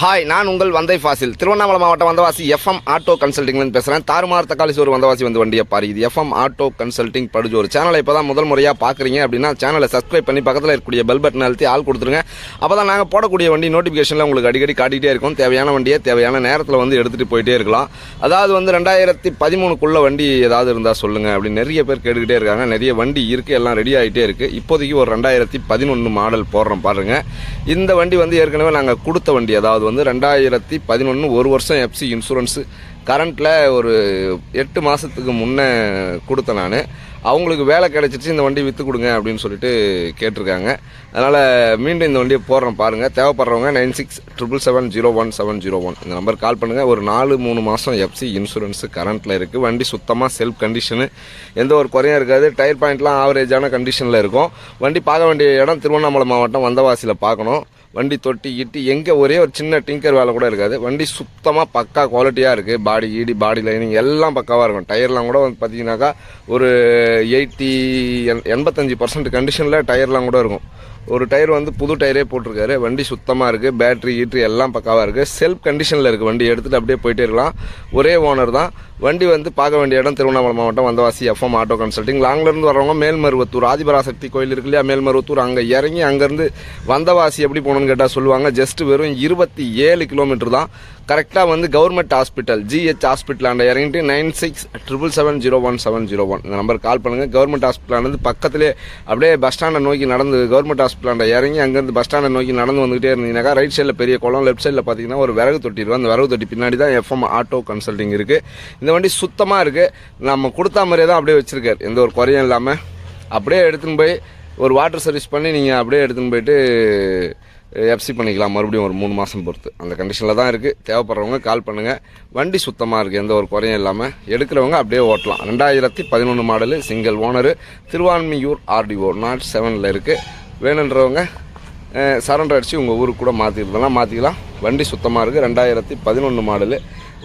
Hi நான் உங்கள் வந்தை ஃபாசில். திருவண்ணாமலை மாவட்டம் வந்தவாசி எஃப்எம் ஆட்டோ கன்சல்டிங்லேருந்து பேசுகிறேன் தாறுமாறு தக்காளி சோறு வந்தவாசி வந்து வண்டியை பாரு. இது எஃப்எம் ஆட்டோ கன்சல்டிங் படுஜோர் சேனலை இப்போ தான் முதல் முறையாக பார்க்குறீங்க அப்படின்னா சேனலை சப்ஸ்கிரைப் பண்ணி பக்கத்தில் இருக்கக்கூடிய பெல் பட்டன் அழுத்தி ஆள் கொடுத்துருங்க. அப்போ தான் நாங்கள் போடக்கூடிய வண்டி நோட்டிஃபிகேஷனில் உங்களுக்கு அடிக்கடி காட்டிகிட்டே இருக்கும். தேவையான வண்டியை தேவையான நேரத்தில் வந்து எடுத்துகிட்டு போயிட்டே இருக்கலாம். அதாவது வந்து ரெண்டாயிரத்தி பதிமூணுக்குள்ளே வண்டி ஏதாவது இருந்தால் சொல்லுங்கள் அப்படின்னு நிறைய பேர் கேட்டுக்கிட்டே இருக்காங்க. நிறைய வண்டி இருக்குது எல்லாம் ரெடி ஆகிட்டே இருக்குது இப்போதைக்கு ஒரு ரெண்டாயிரத்தி பதினொன்று மாடல் போடுறோம் பாருங்கள் இந்த வண்டி வந்து ஏற்கனவே நாங்கள் கொடுத்த வண்டி அதாவது வந்து ரெண்டாயிரத்தி பதினொன்று ஒரு வருஷம் எஃப்சி இன்சூரன்ஸு கரண்ட்டில் ஒரு எட்டு மாதத்துக்கு முன்னே கொடுத்தேன் நான். அவங்களுக்கு வேலை கிடைச்சிருச்சு இந்த வண்டி விற்று கொடுங்க அப்படின்னு சொல்லிட்டு கேட்டிருக்காங்க. அதனால் மீண்டும் இந்த வண்டியை போடுறோம் பாருங்கள் தேவைப்படுறவங்க nine six triple seven zero one seven zero one. இந்த நம்பர் கால் பண்ணுங்கள் ஒரு நாலு மூணு மாதம் எஃப்சி இன்சூரன்ஸு கரண்ட்டில் இருக்குது வண்டி சுத்தமாக செல்ஃப் கண்டிஷனு எந்த ஒரு குறையும் இருக்காது. டயர் பாயிண்ட்லாம் ஆவரேஜான கண்டிஷனில் இருக்கும். வண்டி பார்க்க வேண்டிய இடம் திருவண்ணாமலை மாவட்டம் வந்தவாசியில் பார்க்கணும். வண்டி தொட்டி கிட்டி எங்கே ஒரே ஒரு சின்ன டிங்கர் வேலை கூட இருக்காது. வண்டி சுத்தமாக பக்கா குவாலிட்டியாக இருக்குது பாடி ஈடி பாடி லைனிங் எல்லாம் பக்காவாக இருக்கும். டயர்லாம் கூட வந்து பார்த்தீங்கன்னாக்கா ஒரு எயிட்டி எண்பத்தஞ்சு பர்சன்ட் கண்டிஷனில் டயர்லாம் கூட இருக்கும். ஒரு டயர் வந்து புது டயரே போட்டிருக்காரு. வண்டி சுத்தமாக இருக்குது பேட்ரி ஈட்ரி எல்லாம் பக்காவாக இருக்குது செல்ஃப் கண்டிஷனில் இருக்குது வண்டி. எடுத்துகிட்டு அப்படியே போயிட்டே இருக்கலாம். ஒரே ஓனர் தான். வண்டி வந்து பார்க்க வேண்டிய இடம் திருவண்ணாமலை மாவட்டம் வந்தவாசி எஃப்எம் ஆட்டோ கன்சல்டிங் லாங்லேருந்து வரவங்க மேல்மருவத்தூர் ஆதிபராசக்தி கோயில் இருக்கு இல்லையா? மேல்மருவத்தூர் அங்கே இறங்கி அங்கேருந்து வந்தவாசி எப்படி போகணுன்னு கேட்டால் சொல்லுவாங்க. ஜஸ்ட் வெறும் இருபத்தி ஏழு கிலோமீட்டர் தான். கரெக்டாக வந்து கவர்மெண்ட் ஹாஸ்பிட்டல் ஜிஹெச் ஹாஸ்பிட்டல் அண்ட இறங்கிட்டு nine six triple seven zero one seven zero one இந்த நம்பர் கால் பண்ணுங்கள் கவர்மெண்ட் ஹாஸ்பிட்டல் பக்கத்துலேயே அப்படியே பஸ் ஸ்டாண்டை நோக்கி நடந்து கவர்மெண்ட் ஹாஸ்பிட்டல் இறங்கி அங்கேருந்து பஸ் ஸ்டாண்டை நோக்கி நடந்து வந்துகிட்டே இருந்தீங்கன்னாக்கா ரைட் சைடில் பெரிய குளம் லெஃப்ட் சைடில் பார்த்தீங்கன்னா ஒரு விறகு தொட்டி இருக்கும். அந்த விறகு தொட்டி பின்னாடி தான் எஃப்எம் ஆட்டோ கன்சல்டிங் இருக்குது இந்த வண்டி சுத்தமாக இருக்குது நம்ம கொடுத்தா மாதிரியே தான் அப்படியே வச்சுருக்காரு. எந்த ஒரு குறையும் இல்லாமல் அப்படியே எடுத்துன்னு போய் ஒரு வாட்டர் சர்வீஸ் பண்ணி நீங்கள் அப்படியே எடுத்துன்னு போயிட்டு எஃப்சி பண்ணிக்கலாம். மறுபடியும் ஒரு மூணு மாதம் பொறுத்து. அந்த கண்டிஷனில் தான் இருக்குது தேவைப்படுறவங்க கால் பண்ணுங்கள் வண்டி சுத்தமாக இருக்குது எந்த ஒரு குறையும் இல்லாமல் எடுக்கிறவங்க அப்படியே ஓட்டலாம். ரெண்டாயிரத்தி பதினொன்று model single owner Thiruvanmiyur RTO nought செவனில் இருக்குது வேணுன்றவங்க சரண்டர் அடித்து உங்கள் ஊருக்கு கூட மாற்றிக்கிறதுலாம் மாற்றிக்கலாம் வண்டி சுத்தமாக இருக்குது ரெண்டாயிரத்தி பதினொன்று மாடலு.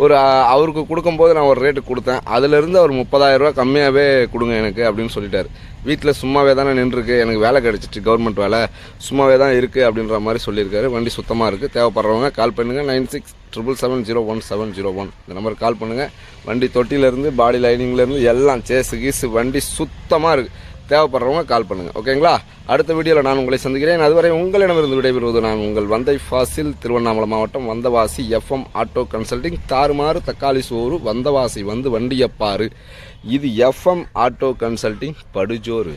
ஒரு அவருக்கு கொடுக்கும்போது நான் ஒரு ரேட்டு கொடுத்தேன். அதுலேருந்து அவர் முப்பதாயிரரூவா கம்மியாகவே கொடுங்க எனக்கு அப்படின்னு சொல்லிட்டார். வீட்டில் சும்மாவே தானே நின்றுருக்கு. எனக்கு வேலை கிடச்சிட்டு கவர்மெண்ட் வேலை. சும்மாவே தான் இருக்குது அப்படின்ற மாதிரி சொல்லியிருக்காரு. வண்டி சுத்தமாக இருக்குது தேவைப்படுறவங்க கால் பண்ணுங்கள் nine six triple seven zero one seven zero one. இந்த நம்பருக்கு கால் பண்ணுங்கள் வண்டி தொட்டிலேருந்து பாடி லைனிங்லேருந்து எல்லாம் சேஸு கீஸு வண்டி சுத்தமாக இருக்குது தேவைப்படுறவங்க கால் பண்ணுங்கள் ஓகேங்களா அடுத்த வீடியோவில் நான் உங்களை சந்திக்கிறேன். அதுவரை உங்களிடமிருந்து விடைபெறுவது நான் உங்கள் வந்தை ஃபாசில் திருவண்ணாமலை மாவட்டம் வந்தவாசி எஃப்எம் ஆட்டோ கன்சல்டிங் தாறுமாறு தக்காளி சோறு வந்தவாசி வந்து வண்டியப்பாறு. இது எஃப்எம் ஆட்டோ கன்சல்டிங் படுஜோறு.